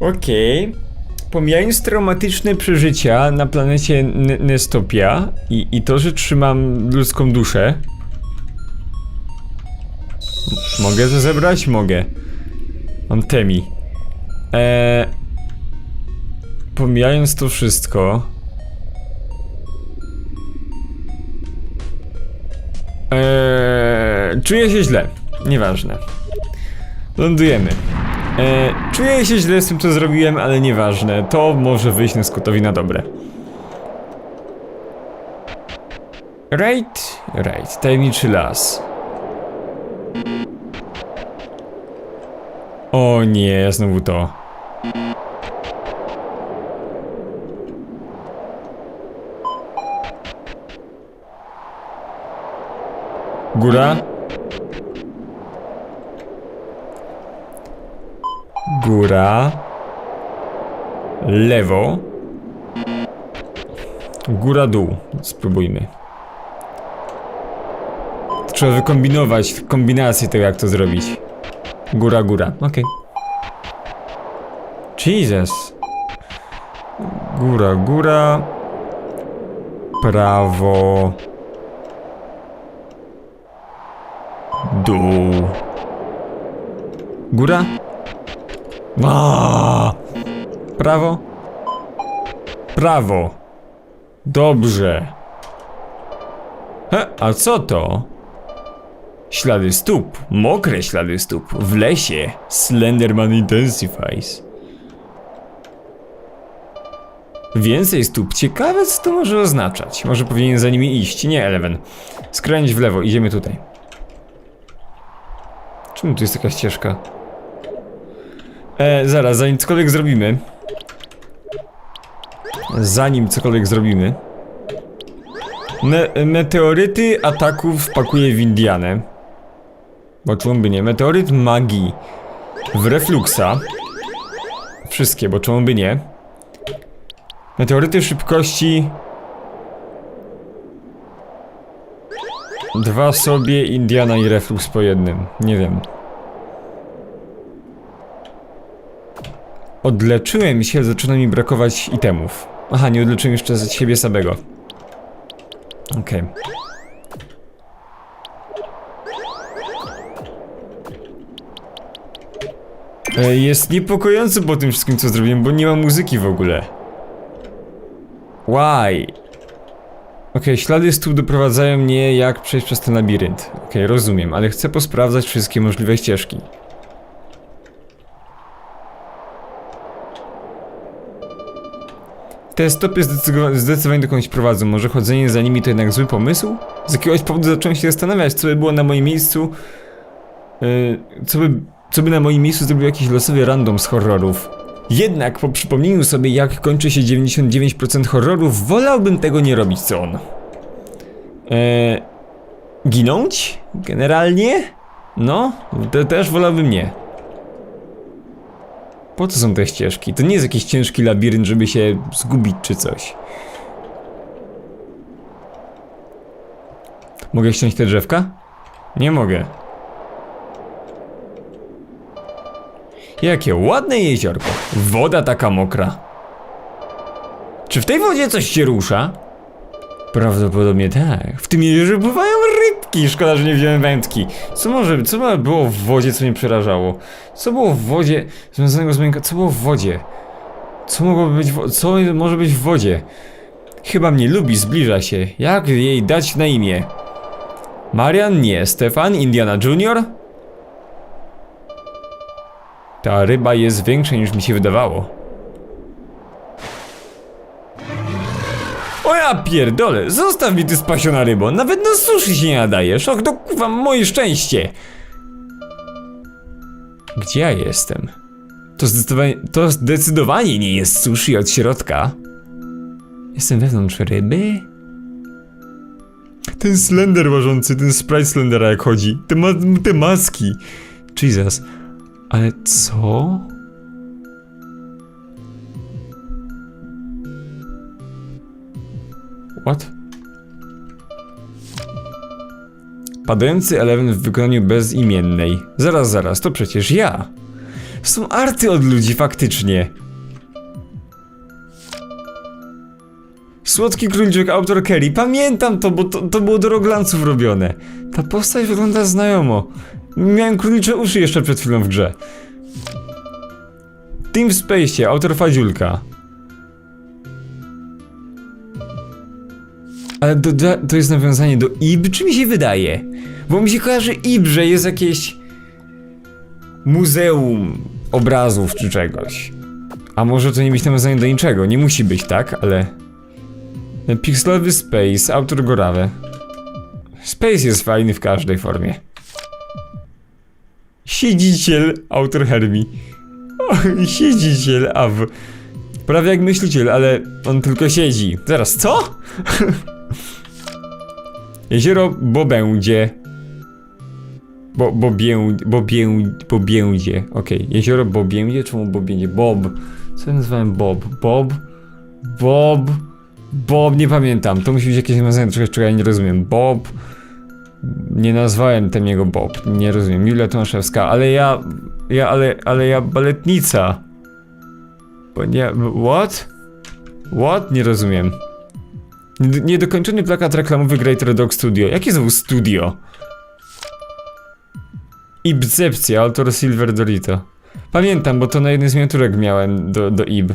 Okej. Pomijając traumatyczne przeżycia na planecie N- Nestopia i, i to, że trzymam ludzką duszę. Mogę to zebrać? Mogę. Mam Temi. Eee, pomijając to wszystko. Eee, czuję się źle. Nieważne. Lądujemy. E, czuję się źle z tym, co zrobiłem, ale nieważne. To może wyjść na Scottowi na dobre. Raid? Raid. Tajemniczy las. O nie, znowu to. Góra? Góra. Lewo. Góra, dół. Spróbujmy. Trzeba wykombinować kombinację tego, jak to zrobić. Góra, góra. Okej. Jesus. Góra, góra. Prawo. Dół. Góra? A! Prawo? Prawo. Dobrze. He, a co to? Ślady stóp. Mokre ślady stóp. W lesie. Slenderman Intensifies. Więcej stóp. Ciekawe, co to może oznaczać. Może powinien za nimi iść. Nie, Eleven. Skręć w lewo. Idziemy tutaj. Czemu tu jest taka ścieżka? E, zaraz, zanim cokolwiek zrobimy. Zanim cokolwiek zrobimy. Me meteoryty ataków wpakuję w Indianę. Bo czemu by nie? Meteoryt magii w refluxa. Wszystkie, bo czemu by nie? Meteoryty szybkości. Dwa sobie, Indiana i reflux po jednym. Nie wiem. Odleczyłem się, zaczyna mi brakować itemów. Aha, nie odleczyłem jeszcze z siebie samego. Okej. E, Jest niepokojący po tym wszystkim, co zrobiłem, bo nie ma muzyki w ogóle. Why? Okej, ślady stóp doprowadzają mnie, jak przejść przez ten labirynt. Okej, rozumiem, ale chcę posprawdzać wszystkie możliwe ścieżki. Te stopy zdecydowa- zdecydowanie dokądś prowadzą. Może chodzenie za nimi to jednak zły pomysł? Z jakiegoś powodu zacząłem się zastanawiać, co by było na moim miejscu. Yy, co by. Co by na moim miejscu zrobił jakiś losowy random z horrorów. Jednak po przypomnieniu sobie, jak kończy się 99% horrorów, wolałbym tego nie robić, co on. Eee, ginąć? Generalnie? No, też wolałbym nie. Po co są te ścieżki? To nie jest jakiś ciężki labirynt, żeby się zgubić czy coś. Mogę ściąć te drzewka? Nie mogę. Jakie ładne jeziorko. Woda taka mokra. Czy w tej wodzie coś się rusza? Prawdopodobnie tak. W tym jeziorze pływają rybki. Szkoda, że nie wziąłem wędki. Co może, co było w wodzie, co mnie przerażało? Co było w wodzie związanego z moim... Co było w wodzie? Co mogłoby być w... Co może być w wodzie? Chyba mnie lubi, zbliża się. Jak jej dać na imię? Marian? Nie. Stefan? Indiana Junior? Ta ryba jest większa niż mi się wydawało. Ja pierdolę, zostaw mi ty spasiona rybo, nawet na sushi się nie nadajesz, och to kurwa moje szczęście. Gdzie ja jestem? To zdecydowanie, to zdecydowanie nie jest sushi od środka. Jestem wewnątrz ryby? Ten Slender łażący, ten Sprite Slendera jak chodzi, te, ma te maski. Jesus. Ale co? What? Padający element w wykonaniu bezimiennej. Zaraz, zaraz, to przecież ja. Są arty od ludzi, faktycznie. Słodki króliczek, autor Kerry. Pamiętam to, bo to, to było do roglanców robione. Ta postać wygląda znajomo. Miałem królicze uszy jeszcze przed chwilą w grze. Team Space, autor Fadziulka. Ale do, do, to jest nawiązanie do IB, czy mi się wydaje? Bo mi się kojarzy IB, że jest jakieś muzeum obrazów czy czegoś. A może to nie być nawiązanie do niczego, nie musi być, tak? Ale... Pixelowy Space, autor Gorawe. Space jest fajny w każdej formie. Siedziciel, autor Hermi. O, siedziciel, a w... Prawie jak myśliciel, ale on tylko siedzi. Zaraz, co? Jezioro Bobędzie. Bo, bobię, bobię, bobiędzie. Okej, jezioro Bobiędzie, czemu Bobiędzie? Bob. Co ja nazwałem Bob? Bob? Bob? Bob, nie pamiętam. To musi być jakieś nawiązanie do czegoś, czego ja nie rozumiem. Bob. Nie nazwałem ten jego Bob. Nie rozumiem. Julia Tomaszewska, ale ja. Ja, ale, ale ja baletnica. Bo nie. What? What? Nie rozumiem. Niedokończony plakat reklamowy Greater Dog Studio. Jakie znowu studio? Ibcepcja, autor Silver Dorito. Pamiętam, bo to na jednej z miniaturek miałem do, do IB.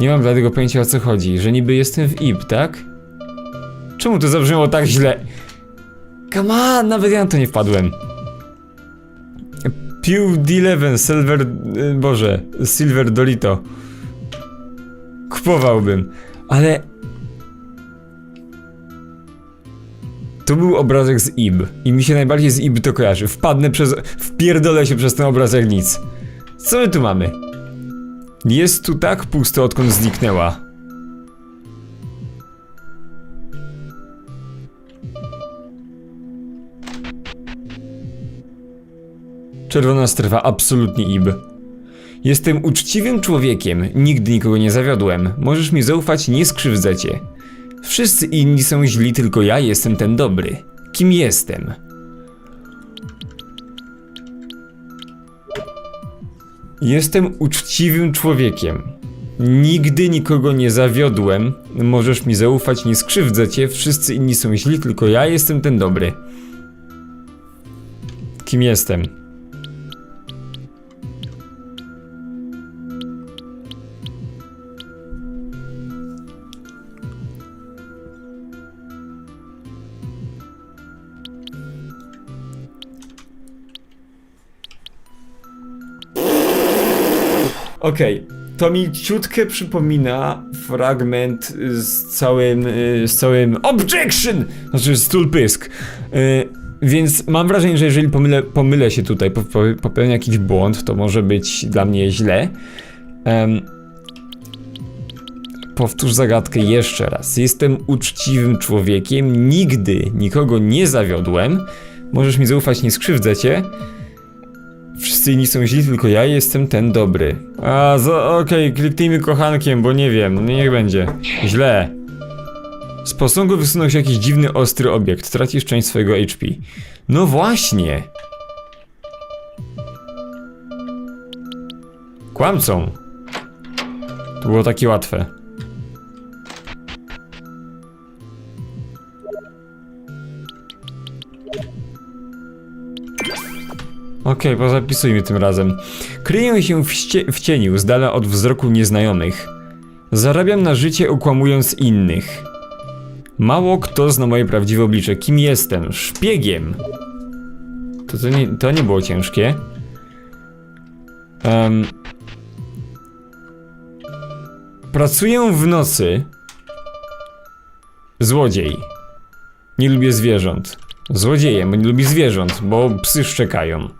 Nie mam dlatego pojęcia o co chodzi, że niby jestem w IB, tak? Czemu to zabrzmiało tak źle? Come on, nawet ja na to nie wpadłem. Pew D11, Silver... y, Boże, Silver Dorito. Kupowałbym, ale... To był obrazek z IB i mi się najbardziej z IB to kojarzy. Wpadnę przez... wpierdolę się przez ten obrazek nic. Co my tu mamy? Jest tu tak pusto, odkąd zniknęła. Czerwona strefa, absolutnie IB. Jestem uczciwym człowiekiem, nigdy nikogo nie zawiodłem. Możesz mi zaufać, nie skrzywdzę cię. Wszyscy inni są źli, tylko ja jestem ten dobry. Kim jestem? Jestem uczciwym człowiekiem. Nigdy nikogo nie zawiodłem. Możesz mi zaufać, nie skrzywdzę cię. Wszyscy inni są źli, tylko ja jestem ten dobry. Kim jestem? Okej, to mi ciutkę przypomina fragment z całym, y, z całym objection, znaczy stul pysk. Y, Więc mam wrażenie, że jeżeli pomylę, pomylę się tutaj, po- po- popełnię jakiś błąd, to może być dla mnie źle. Em, powtórz zagadkę jeszcze raz. Jestem uczciwym człowiekiem, nigdy nikogo nie zawiodłem. Możesz mi zaufać, nie skrzywdzę cię. Wszyscy inni są źli, tylko ja jestem ten dobry. A, okej, kliknijmy kochankiem, bo nie wiem, no niech będzie. Źle. Z posągu wysunął się jakiś dziwny, ostry obiekt. Tracisz część swojego HP. No właśnie. Kłamcą. To było takie łatwe. Okej, pozapisujmy tym razem. Kryję się w, w cieniu, z dala od wzroku nieznajomych. Zarabiam na życie okłamując innych. Mało kto zna moje prawdziwe oblicze. Kim jestem? Szpiegiem. To, to, nie, to nie było ciężkie. Em, pracuję w nocy. Złodziej. Nie lubię zwierząt. Złodziejem, nie lubi zwierząt, bo psy szczekają.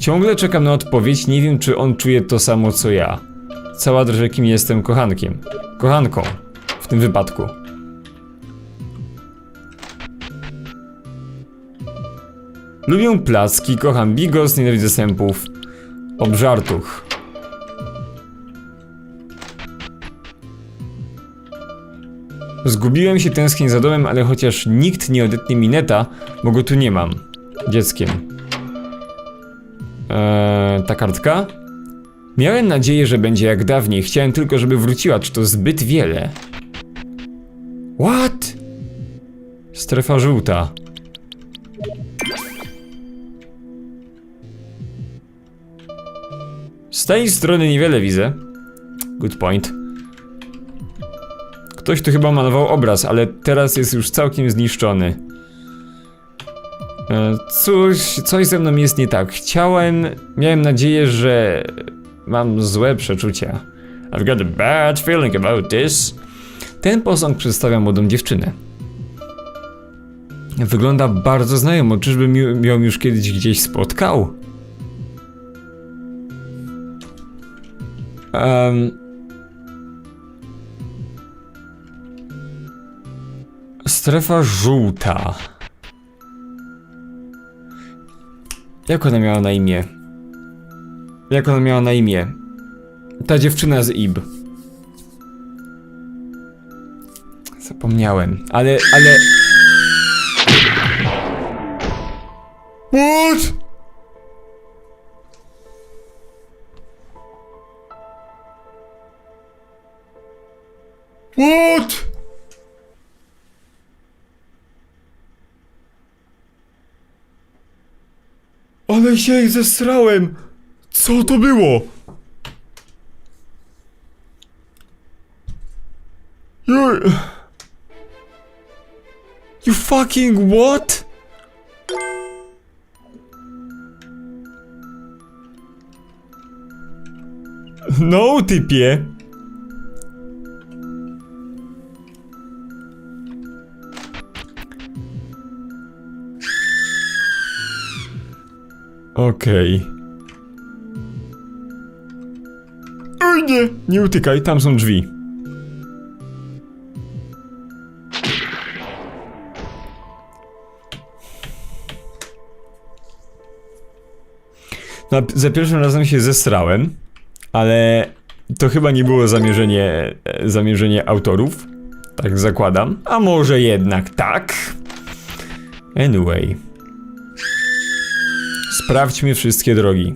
Ciągle czekam na odpowiedź, nie wiem czy on czuje to samo co ja. Cała drże kim jestem kochankiem. Kochanką. W tym wypadku. Lubię placki, kocham bigos, nienawidzę sępów. Obżartuch. Zgubiłem się tęsknię za domem, ale chociaż nikt nie odetnie mi neta, bo go tu nie mam. Dzieckiem. Eee, ta kartka? Miałem nadzieję, że będzie jak dawniej. Chciałem tylko, żeby wróciła. Czy to zbyt wiele? What? Strefa żółta. Z tej strony niewiele widzę. Good point. Ktoś tu chyba malował obraz, ale teraz jest już całkiem zniszczony. E, Coś, coś ze mną jest nie tak. Chciałem, miałem nadzieję, że mam złe przeczucia. I've got a bad feeling about this. Ten posąg przedstawia młodą dziewczynę. Wygląda bardzo znajomo, czyżbym ją już kiedyś gdzieś spotkał? Um, strefa żółta. Jak ona miała na imię? Jak ona miała na imię? Ta dziewczyna z IB. Zapomniałem, ale, ale... What? Ale się zesrałem! Co to było? You... You fucking what? No, typie. Okej. Oj nie, nie utykaj, tam są drzwi. No, za pierwszym razem się zesrałem, ale to chyba nie było zamierzenie, zamierzenie autorów. Tak zakładam. A może jednak tak? Anyway. Sprawdźmy wszystkie drogi.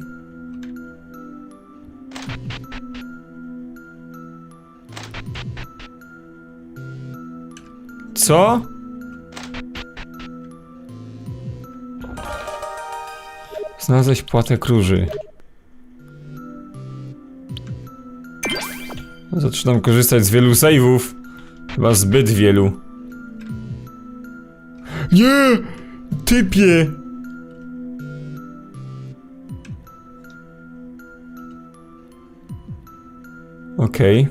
Co? Znalazłeś płatę króży. Zaczynam korzystać z wielu save'ów. Chyba zbyt wielu. Nie! Typie! Okej.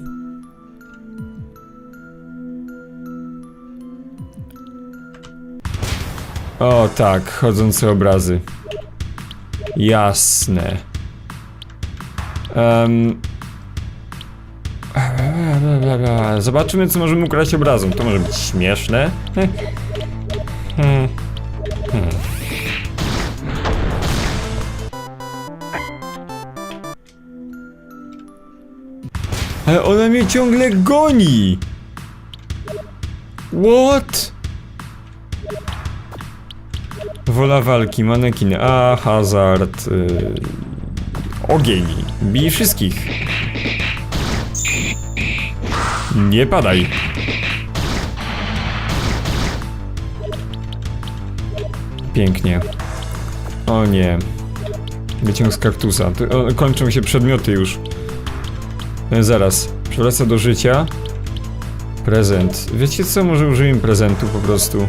O tak, chodzące obrazy. Jasne. Em. Zobaczymy, co możemy ukraść obrazom. To może być śmieszne. Hmm. Ale ona mnie ciągle goni! What? Wola walki, manekiny, a hazard, yy, ogień, bij wszystkich. Nie padaj. Pięknie. O nie. Wyciąg z kaktusa. Kończą się przedmioty już. E, zaraz. Przewraca do życia. Prezent. Wiecie co? Może użyjmy prezentu po prostu.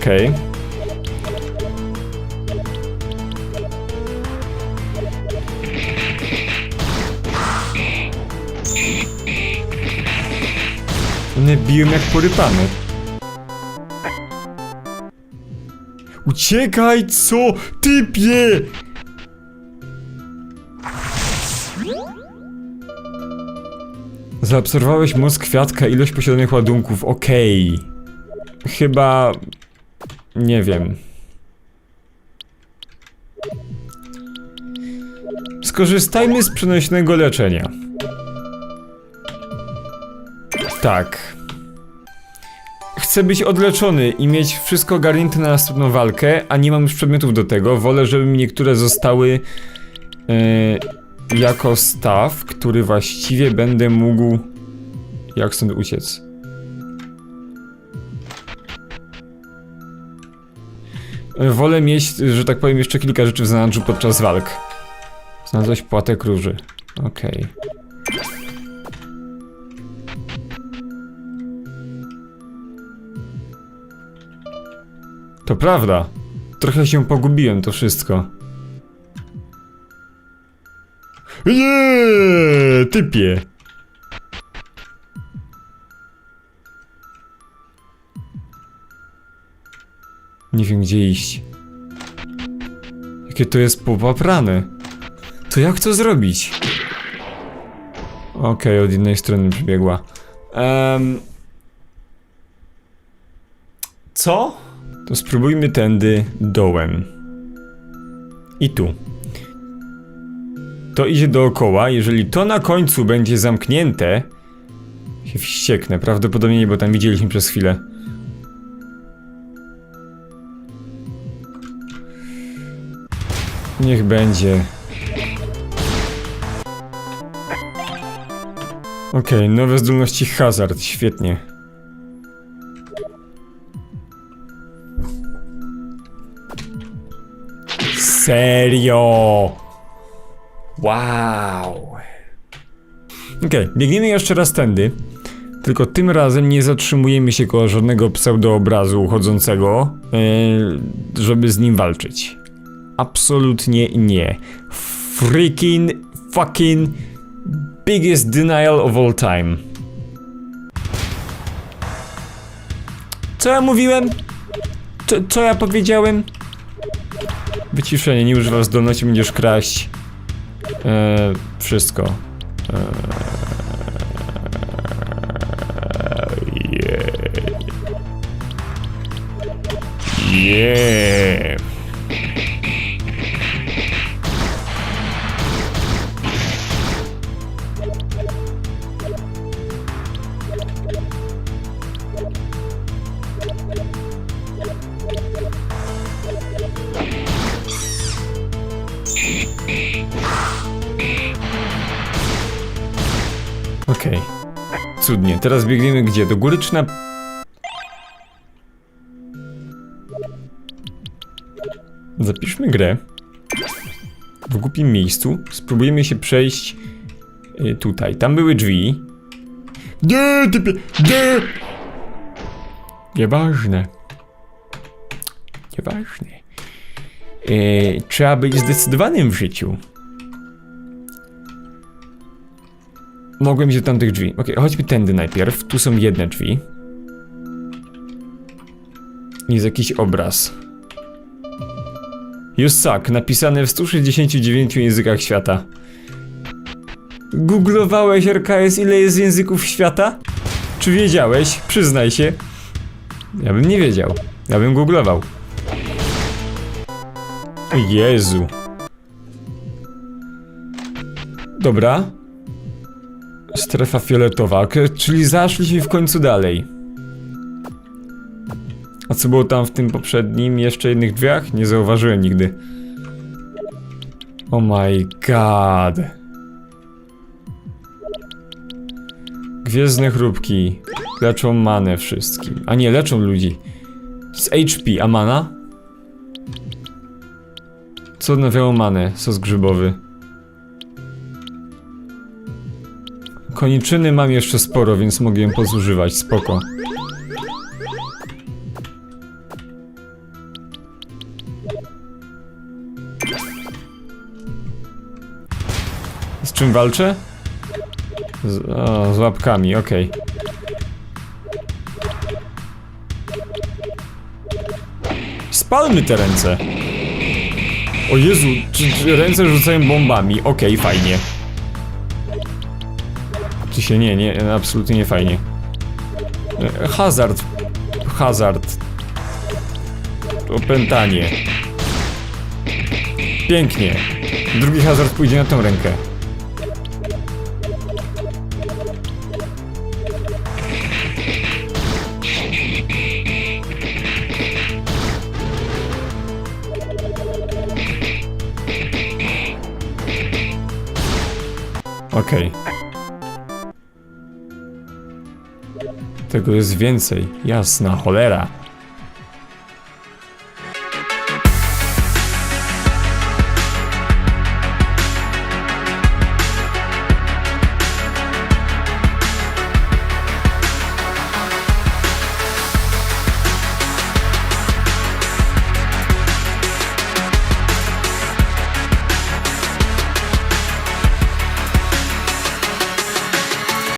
Okej. One biją jak porypane. Uciekaj, co? Typie! Zaobserwowałeś moc kwiatka, ilość posiadanych ładunków, okej. Chyba... Nie wiem. Skorzystajmy z przenośnego leczenia. Tak. Chcę być odleczony i mieć wszystko ogarnięte na następną walkę, a nie mam już przedmiotów do tego. Wolę, żeby mi niektóre zostały e, jako staw, który właściwie będę mógł. Jak stąd uciec? Wolę mieć, że tak powiem, jeszcze kilka rzeczy w zanadrzu podczas walk. Znalazłeś płatek róży. Okej. To prawda. Trochę się pogubiłem to wszystko. Nie, typie. Nie wiem gdzie iść. Jakie to jest popaprane. To jak to zrobić? Okej, od innej strony przybiegła. Em, co? To spróbujmy tędy dołem. I tu. To idzie dookoła. Jeżeli to na końcu będzie zamknięte, się wścieknę. Prawdopodobnie nie, bo tam widzieliśmy przez chwilę. Niech będzie. Okej, nowe zdolności hazard, świetnie. Serio! Wow! Okej, biegniemy jeszcze raz tędy. Tylko tym razem nie zatrzymujemy się koło żadnego pseudoobrazu chodzącego, yy, żeby z nim walczyć. Absolutnie nie. Freaking fucking biggest denial of all time. Co ja mówiłem? Co, co ja powiedziałem? Wyciszenie, nie używam zdolności, będziesz kraść. Eee, wszystko. Eee, yeah. Cudnie. Teraz biegniemy gdzie? Do góry czy na... Zapiszmy grę. W głupim miejscu. Spróbujemy się przejść y, tutaj. Tam były drzwi. Nie, typie, nie! Nieważne. Nieważne. Y, trzeba być zdecydowanym w życiu. Mogłem iść do tamtych drzwi. Okej, chodźmy tędy najpierw. Tu są jedne drzwi. Jest jakiś obraz. You suck, napisane w 169 językach świata. Googlowałeś RKS ile jest języków świata? Czy wiedziałeś? Przyznaj się. Ja bym nie wiedział. Ja bym googlował. Jezu. Dobra. Strefa fioletowa, czyli zaszliśmy w końcu dalej. A co było tam w tym poprzednim, jeszcze jednych drzwiach? Nie zauważyłem nigdy. Oh my god. Gwiezdne chrupki. Leczą manę wszystkim. A nie, leczą ludzi. Z HP, a mana? Co odnawiało manę? Sos grzybowy. Koniczyny mam jeszcze sporo, więc mogę ją pozużywać, spoko. Z czym walczę? Z, o, z łapkami, okej. Spalmy te ręce. O Jezu, czy, czy ręce rzucają bombami? Okej, fajnie ty się nie, nie, absolutnie nie fajnie. Hazard. Hazard. Opętanie. Pięknie. Drugi hazard pójdzie na tą rękę. Okej. Okay. Tego jest więcej. Jasna cholera.